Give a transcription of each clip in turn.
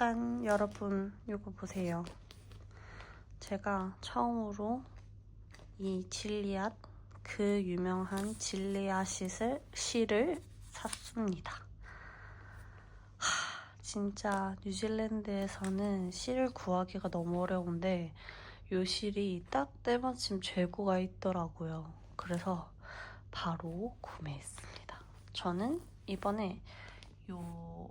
짠 여러분 이거 보세요. 제가 처음으로 이 질리앗 그 유명한 질리앗을 실을 샀습니다. 하, 진짜 뉴질랜드에서는 실을 구하기가 너무 어려운데 이 실이 딱 때마침 재고가 있더라고요. 그래서 바로 구매했습니다. 저는 이번에 요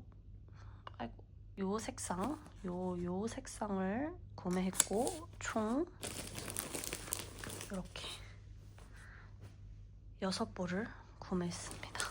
요 색상 요 요 색상을 구매했고 총 이렇게 여섯 볼을 구매했습니다.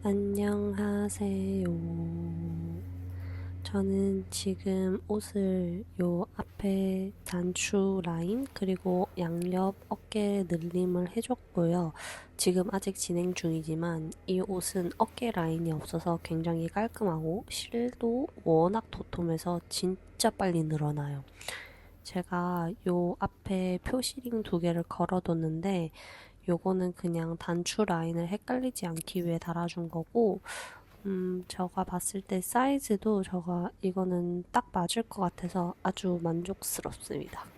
안녕하세요. 저는 지금 옷을 요 앞에 단추 라인 그리고 양옆 어깨 늘림을 해줬고요. 지금 아직 진행 중이지만 이 옷은 어깨 라인이 없어서 굉장히 깔끔하고 실도 워낙 도톰해서 진짜 빨리 늘어나요. 제가 요 앞에 표시링 두 개를 걸어뒀는데 요거는 그냥 단추 라인을 헷갈리지 않기 위해 달아준 거고, 음, 제가 봤을 때 사이즈도 저가 이거는 딱 맞을 것 같아서 아주 만족스럽습니다.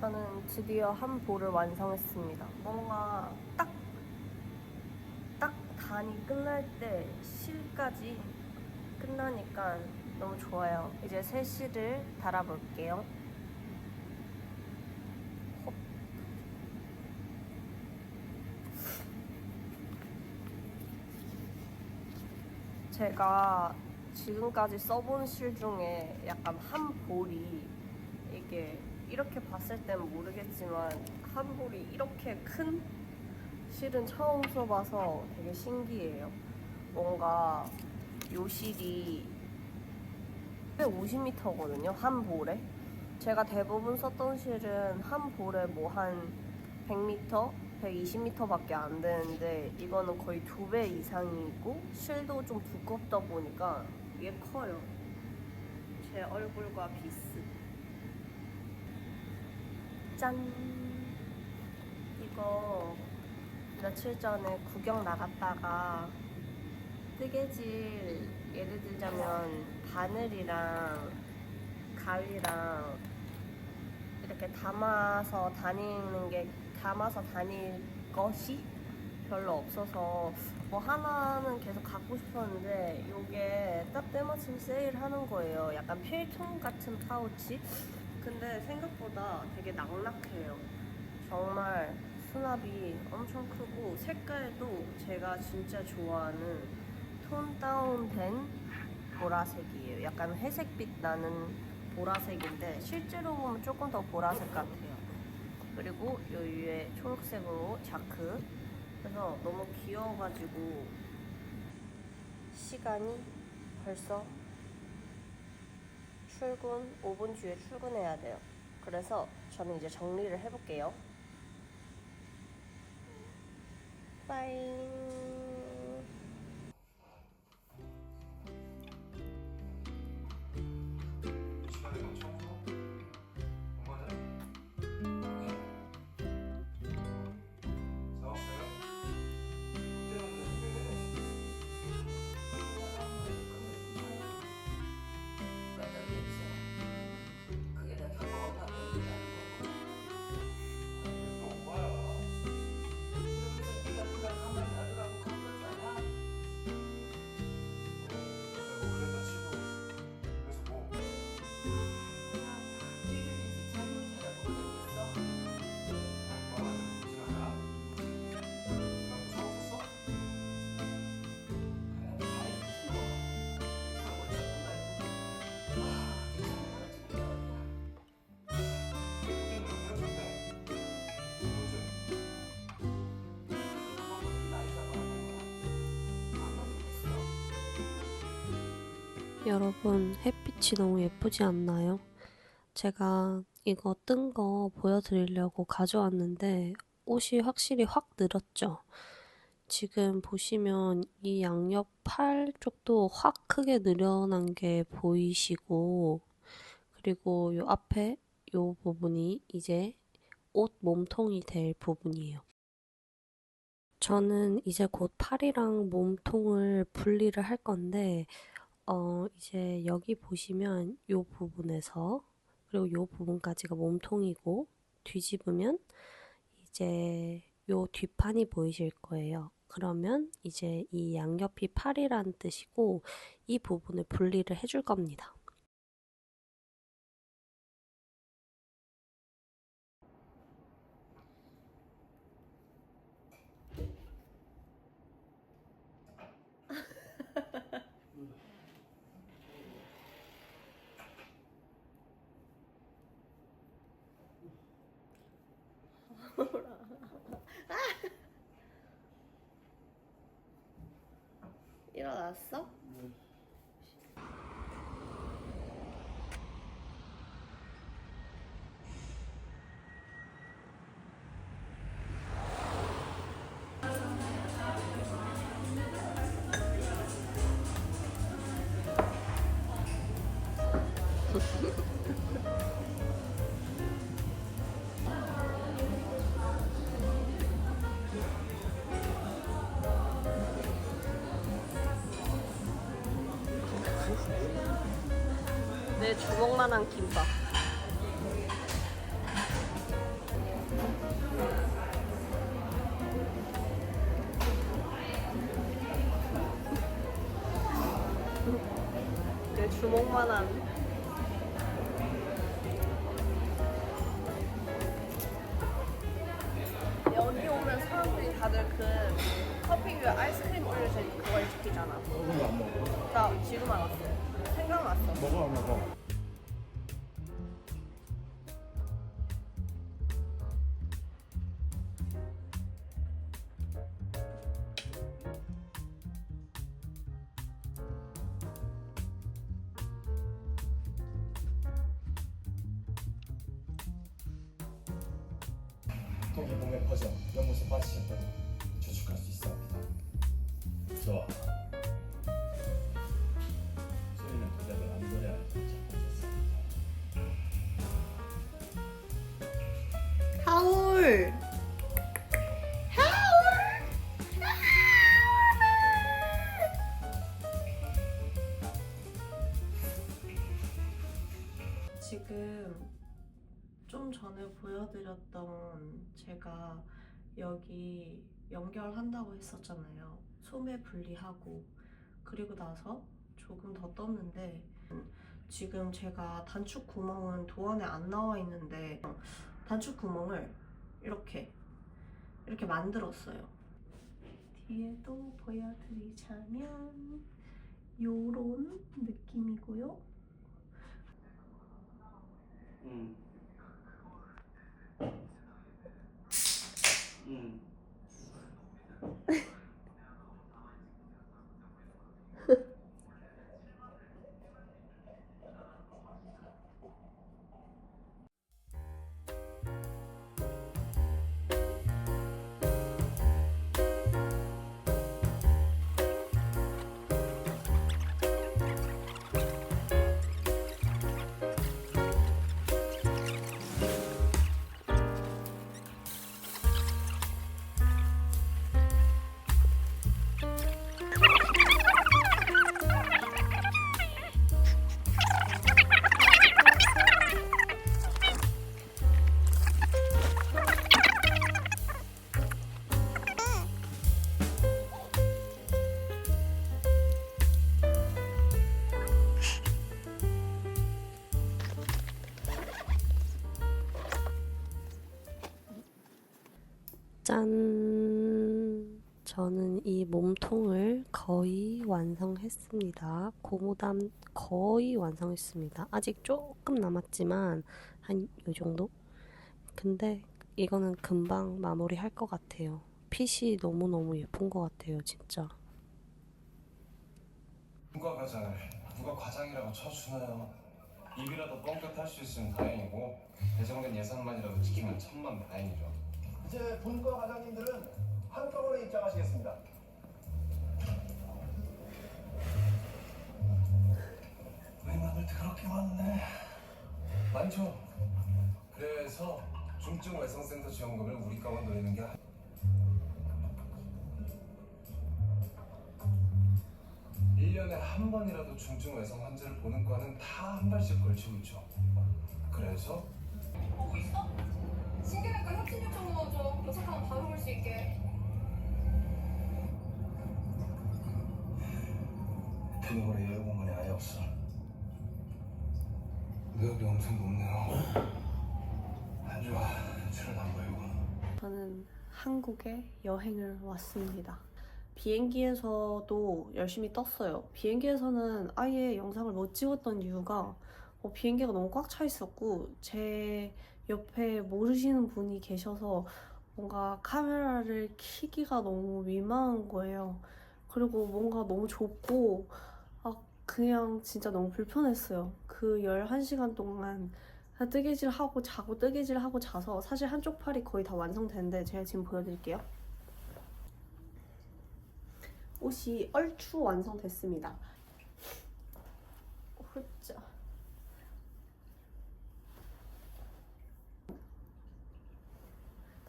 저는 드디어 한 볼을 완성했습니다. 뭔가 딱, 딱 단이 끝날 때 실까지 끝나니까 너무 좋아요. 이제 새 실을 달아볼게요. 홉. 제가 지금까지 써본 실 중에 약간 한 볼이 이게 이렇게 봤을 땐 모르겠지만 한 볼이 이렇게 큰 실은 처음 써봐서 되게 신기해요. 뭔가 요 실이 150m거든요. 한 볼에. 제가 대부분 썼던 실은 한 볼에 뭐 한 100m, 120m밖에 안 되는데 이거는 거의 두 배 이상이고 실도 좀 두껍다 보니까 이게 커요. 제 얼굴과 비슷. 짠! 이거 며칠 전에 구경 나갔다가 뜨개질 예를 들자면 바늘이랑 가위랑 이렇게 담아서 다니는 게 담아서 다닐 것이 별로 없어서 뭐 하나는 계속 갖고 싶었는데 이게 딱 때마침 세일하는 거예요. 약간 필통 같은 파우치. 근데 생각보다 되게 낙낙해요. 정말 수납이 엄청 크고 색깔도 제가 진짜 좋아하는 톤 다운된 보라색이에요. 약간 회색빛 나는 보라색인데 실제로 보면 조금 더 보라색 같아요. 그리고 요 위에 초록색으로 자크. 그래서 너무 귀여워가지고 시간이 벌써 출근 5분 뒤에 출근해야 돼요. 그래서 저는 이제 정리를 해볼게요. 빠잉. 여러분, 햇빛이 너무 예쁘지 않나요? 제가 이거 뜬 거 보여드리려고 가져왔는데 옷이 확실히 확 늘었죠? 지금 보시면 이 양옆 팔 쪽도 확 크게 늘어난 게 보이시고 그리고 요 앞에 요 부분이 이제 옷 몸통이 될 부분이에요. 저는 이제 곧 팔이랑 몸통을 분리를 할 건데 어, 이제 여기 보시면 요 부분에서 그리고 요 부분까지가 몸통이고 뒤집으면 이제 요 뒷판이 보이실 거예요. 그러면 이제 이 양옆이 팔이라는 뜻이고 이 부분을 분리를 해줄 겁니다. 일어났어? Wallace. 독이 몸에 퍼져 연못에 빠지셨다고 추측할 수 있어. 좋아. 소리는 도자기를 안 노래하는 하울. 제가 여기 연결한다고 했었잖아요. 소매 분리하고 그리고 나서 조금 더 떴는데 지금 제가 단축 구멍은 도안에 안 나와 있는데 단축 구멍을 이렇게 이렇게 만들었어요. 뒤에도 보여드리자면 요런 느낌이고요. 음. 음. 짠! 저는 이 몸통을 거의 완성했습니다. 고무담 거의 완성했습니다. 아직 조금 남았지만 한 요 정도? 근데 이거는 금방 마무리 할 것 같아요. 핏이 너무너무 예쁜 것 같아요, 진짜. 누가 과장을 누가 과장이라고 쳐주나요? 입이라도 뻥끗 할 수 있으면 다행이고 배정된 예산만이라도 지키면 천만 다행이죠. 이제 본과 과장님들은 한꺼번에 입장하시겠습니다. 외만을 더럽게 많네. 많죠. 그래서 중증 외상센터 지원금을 우리 과만 노리는 게 아니- 일년에한 번이라도 중증 외상 환자를 보는 과는 다 한 발씩 걸치고 있죠. 그래서 보고 있어? 신경외과 협진 요청 넣어줘. 도착하면 바로 올 수 있게. 근육으로 예외 공간이 아예 없어. 의욕이 엄청 높네요. 안 좋아. 출혈도 안 보이고. 저는 한국에 여행을 왔습니다. 비행기에서도 열심히 떴어요. 비행기에서는 아예 영상을 못 찍었던 이유가 어, 비행기가 너무 꽉 차 있었고 제 옆에 모르시는 분이 계셔서 뭔가 카메라를 켜기가 너무 민망한 거예요. 그리고 뭔가 너무 좁고 아 그냥 진짜 너무 불편했어요. 그 11시간 동안 뜨개질 하고 자고 뜨개질 하고 자서 사실 한쪽 팔이 거의 다 완성됐는데 제가 지금 보여드릴게요. 옷이 얼추 완성됐습니다. 후짜.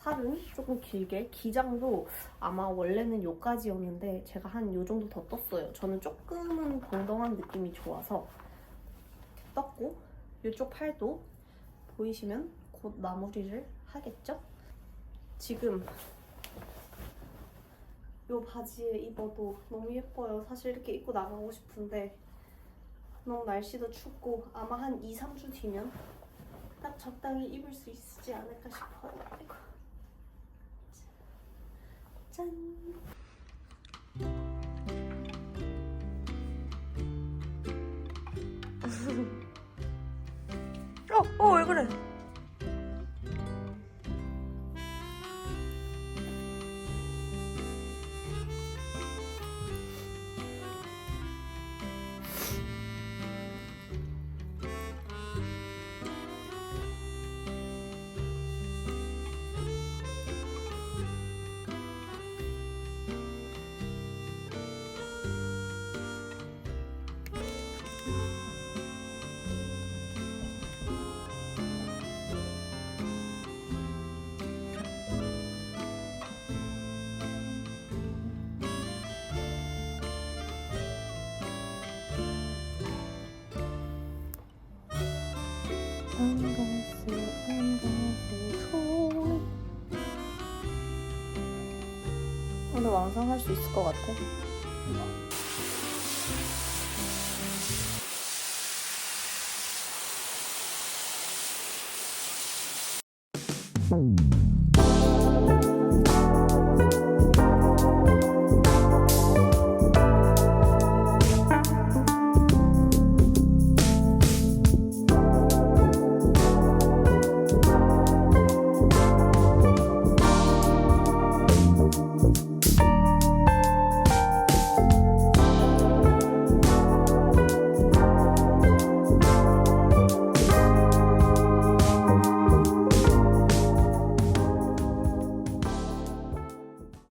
팔은 조금 길게 기장도 아마 원래는 요까지였는데 제가 한 요 정도 더 떴어요. 저는 조금은 동동한 느낌이 좋아서 떴고 이쪽 팔도 보이시면 곧 마무리를 하겠죠? 지금 이 바지에 입어도 너무 예뻐요. 사실 이렇게 입고 나가고 싶은데 너무 날씨도 춥고 아마 한 2, 3주 뒤면 딱 적당히 입을 수 있지 않을까 싶어요. 아이고. 짠! 어, 어, 왜 그래? 오늘 완성할 수 있을 것 같아.